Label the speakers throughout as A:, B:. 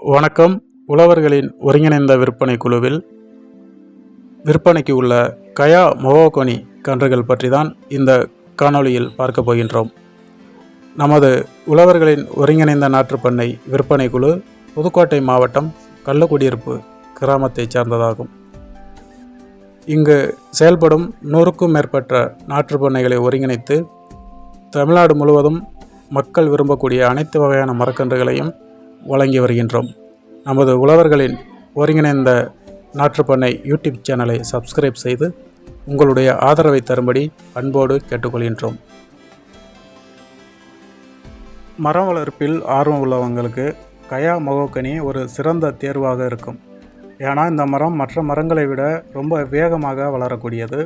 A: வணக்கம். உழவர்களின் ஒருங்கிணைந்த விற்பனை குழுவில் விற்பனைக்கு உள்ள கயா மொகோகோனி கன்றுகள் பற்றி தான் இந்த காணொளியில் பார்க்க போகின்றோம். நமது உழவர்களின் ஒருங்கிணைந்த நாற்றுப்பண்ணை விற்பனை குழு புதுக்கோட்டை மாவட்டம் கள்ளக்குடியிருப்பு கிராமத்தைச் சார்ந்ததாகும். இங்கு செயல்படும் நூறுக்கும் மேற்பட்ட நாற்றுப்பண்ணைகளை ஒருங்கிணைத்து தமிழ்நாடு முழுவதும் மக்கள் விரும்பக்கூடிய அனைத்து வகையான மரக்கன்றுகளையும் வழங்கி வருகின்றோம். நமது உழவர்களின் ஒருங்கிணைந்த நாற்றுப்பண்ணை யூடியூப் சேனலை சப்ஸ்கிரைப் செய்து உங்களுடைய ஆதரவை தரும்படி அன்போடு கேட்டுக்கொள்கின்றோம். மரம் வளர்ப்பில் ஆர்வம் உள்ளவங்களுக்கு கயா மகோக்கனி ஒரு சிறந்த தேர்வாக இருக்கும். ஏன்னா இந்த மரம் மற்ற மரங்களை விட ரொம்ப வேகமாக வளரக்கூடியது.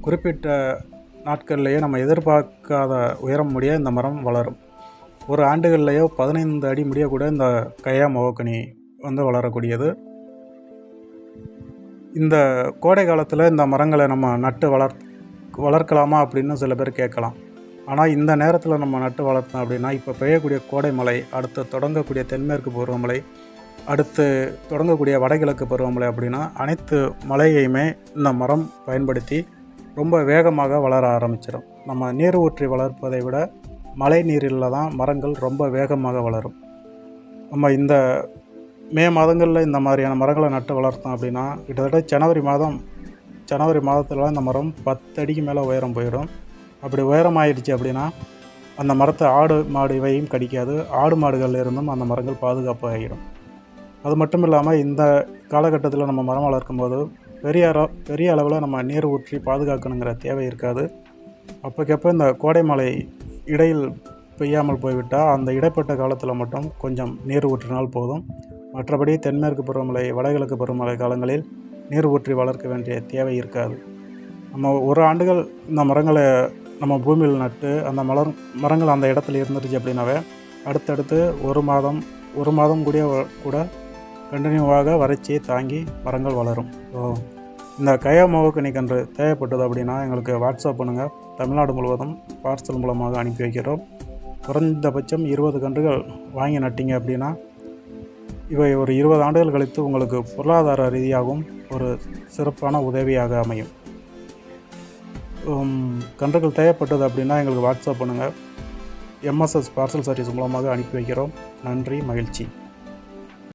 A: குறிப்பிட்ட நாட்கள்லேயே நம்ம எதிர்பார்க்காத உயரம் முடிய இந்த மரம் வளரும். ஒரு ஆண்டுகள்லேயோ பதினைந்து அடி முடிய கூட இந்த கயா மகோக்கனி வந்து வளரக்கூடியது. இந்த கோடை காலத்தில் இந்த மரங்களை நம்ம நட்டு வளர் வளர்க்கலாமா அப்படின்னு சில பேர் கேட்கலாம். ஆனால் இந்த நேரத்தில் நம்ம நட்டு வளர்த்தோம் அப்படின்னா இப்போ பெய்யக்கூடிய கோடை மழை அடுத்து தொடங்கக்கூடிய தென்மேற்கு பருவமழை அடுத்து தொடங்கக்கூடிய வடகிழக்கு பருவமழை அப்படின்னா அனைத்து மழையையுமே இந்த மரம் பயன்படுத்தி ரொம்ப வேகமாக வளர ஆரம்பிச்சிடும் நம்ம நீர் ஊற்றி வளர்ப்பதை விட மழை நீரில் தான் மரங்கள் ரொம்ப வேகமாக வளரும். நம்ம இந்த மே மாதங்களில் இந்த மாதிரியான மரங்களை நட்டு வளர்த்தோம் அப்படின்னா கிட்டத்தட்ட ஜனவரி மாதம் ஜனவரி மாதத்தில் இந்த மரம் பத்து அடிக்கு மேலே உயரம் போயிடும். அப்படி உயரம் ஆயிடுச்சு அப்படின்னா அந்த மரத்தை ஆடு மாடு இவையும் கடிக்காது. ஆடு மாடுகளில் இருந்தும் அந்த மரங்கள் பாதுகாப்பாக ஆகிடும் அது மட்டும் இல்லாமல் இந்த காலகட்டத்தில் நம்ம மரம் வளர்க்கும் போது பெரிய பெரிய அளவில் நம்ம நீர் ஊற்றி பாதுகாக்கணுங்கிற தேவை இருக்காது. அப்போக்கப்போ இந்த கோடை மழை இடையில் பெய்யாமல் போய்விட்டால் அந்த இடைப்பட்ட காலத்தில் மட்டும் கொஞ்சம் நீர் ஊற்றினால் போதும். மற்றபடி தென்மேற்கு பருவமழை வடகிழக்கு பருவமழை காலங்களில் நீர் ஊற்றி வளர்க்க வேண்டிய தேவை இருக்காது. நம்ம ஒரு ஆண்டுகள் இந்த மரங்களை நம்ம பூமியில் நட்டு அந்த மலர் மரங்கள் அந்த இடத்துல இருந்துருச்சு அப்படின்னாவே அடுத்தடுத்து ஒரு மாதம் ஒரு மாதம் கூடிய கூட கண்டினியூவாக வறட்சியை தாங்கி மரங்கள் வளரும். ஸோ இந்த கயா மாவுக்கு கன்று தேவைப்பட்டது அப்படின்னா எங்களுக்கு வாட்ஸ்அப் பண்ணுங்கள் தமிழ்நாடு முழுவதும் பார்சல் மூலமாக அனுப்பி வைக்கிறோம். குறைந்தபட்சம் இருபது கன்றுகள் வாங்கி நட்டிங்க அப்படின்னா இவை ஒரு இருபது ஆண்டுகள் கழித்து உங்களுக்கு பொருளாதார ரீதியாகவும் ஒரு சிறப்பான உதவியாக அமையும். கன்றுகள் தேவைப்பட்டது அப்படின்னா எங்களுக்கு வாட்ஸ்அப் பண்ணுங்கள் எம்எஸ்எஸ் பார்சல் சர்வீஸ் மூலமாக அனுப்பி வைக்கிறோம். நன்றி மகிழ்ச்சி.